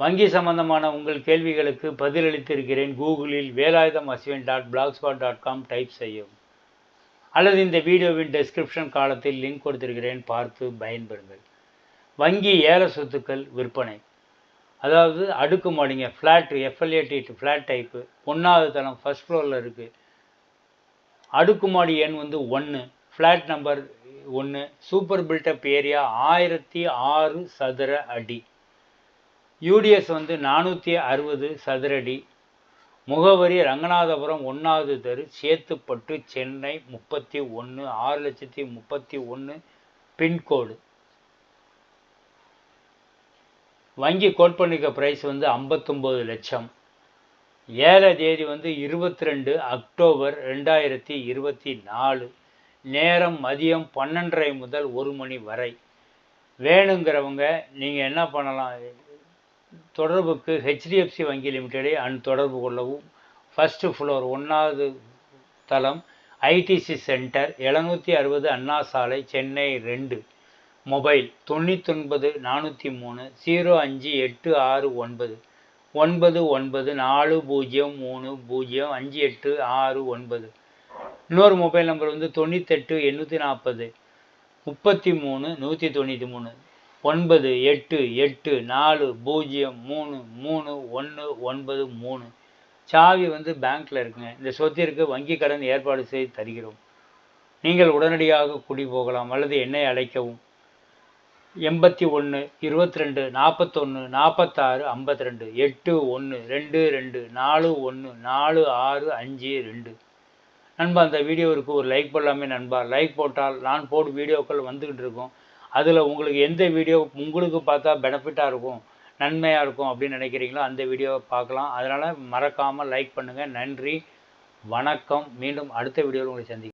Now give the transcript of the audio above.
வங்கி சம்பந்தமான உங்கள் கேள்விகளுக்கு பதிலளித்திருக்கிறேன். கூகுளில் Velayutham Ashwin dot blogspot dot com type செய்யவும். அல்லது இந்த வீடியோவின் டெஸ்கிரிப்ஷன் காலத்தில் லிங்க் கொடுத்திருக்கிறேன். பார்த்து பயன்பெறுங்கள். வங்கி ஏல சொத்துக்கள் விற்பனை. அதாவது அடுக்குமாடிங்க flat F L A T flat type ஒன்றாவது தளம் ஃபஸ்ட் ஃப்ளோரில் இருக்குது அடுக்குமாடி எண் வந்து ஒன்று ஃப்ளாட் நம்பர் ஒன்று சூப்பர் பில்டப் ஏரியா ஆயிரத்தி ஆறு சதுர அடி. யூடிஎஸ் வந்து நானூற்றி அறுபது சதுரடி முகவரி ரங்கநாதபுரம் ஒன்றாவது தெரு சேத்துப்பட்டு சென்னை முப்பத்தி ஒன்று ஆறு லட்சத்தி முப்பத்தி ஒன்று பின்கோடு. வங்கி கோட் பண்ணிக்க ப்ரைஸ் வந்து ஐம்பத்தொம்போது லட்சம். ஏழை தேதி வந்து இருபத்தி ரெண்டு அக்டோபர் ரெண்டாயிரத்தி இருபத்தி நாலு. நேரம் மதியம் பன்னெண்டரை முதல் ஒரு மணி வரை. வேணுங்கிறவங்க நீங்கள் என்ன பண்ணலாம்? தொடர்புக்கு ஹெச்டிஎஃப்சி வங்கி லிமிடெடை அன் தொடர்பு கொள்ளவும். ஃபஸ்ட்டு ஃப்ளோர் ஒன்றாவது தளம் ஐடிசி சென்டர் எழுநூற்றி அறுபது அண்ணா சாலை சென்னை ரெண்டு. மொபைல் தொண்ணூத்தொன்பது நானூற்றி மூணு ஜீரோ அஞ்சு எட்டு ஆறு ஒன்பது. ஒன்பது ஒன்பது நாலு பூஜ்ஜியம் மூணு பூஜ்ஜியம் அஞ்சு எட்டு ஆறு ஒன்பது. இன்னொரு மொபைல் நம்பர் வந்து தொண்ணூத்தெட்டு எண்ணூற்றி நாற்பது முப்பத்தி மூணு நூற்றி தொண்ணூற்றி மூணு. ஒன்பது எட்டு எட்டு நாலு பூஜ்ஜியம் மூணு மூணு ஒன்று ஒன்பது மூணு. சாவி வந்து பேங்க்கில் இருக்குங்க. இந்த சொத்திற்கு வங்கி கடன் ஏற்பாடு செய்து தருகிறோம். நீங்கள் உடனடியாக குடி போகலாம் அல்லது என்னை அழைக்கவும். எண்பத்தி ஒன்று இருபத்தி ரெண்டு நாற்பத்தொன்று நாற்பத்தாறு ஐம்பத்தி ரெண்டு எட்டு ஒன்று ரெண்டு ரெண்டு நாலு ஒன்று நாலு ஆறு அஞ்சு ரெண்டு. நண்பா அந்த வீடியோவிற்கு ஒரு லைக் போடலாமே நண்பா. லைக் போட்டால் நான் போடும் வீடியோக்கள் வந்துக்கிட்டு இருக்கோம். அதில் உங்களுக்கு எந்த வீடியோ உங்களுக்கு பார்த்தா பெனிஃபிட்டாக இருக்கும் நன்மையாக இருக்கும் அப்படின்னு நினைக்கிறீங்களோ அந்த வீடியோவை பார்க்கலாம். அதனால் மறக்காமல் லைக் பண்ணுங்கள் நன்றி. வணக்கம். மீண்டும் அடுத்த வீடியோவில் உங்களை சந்திக்கிறேன்.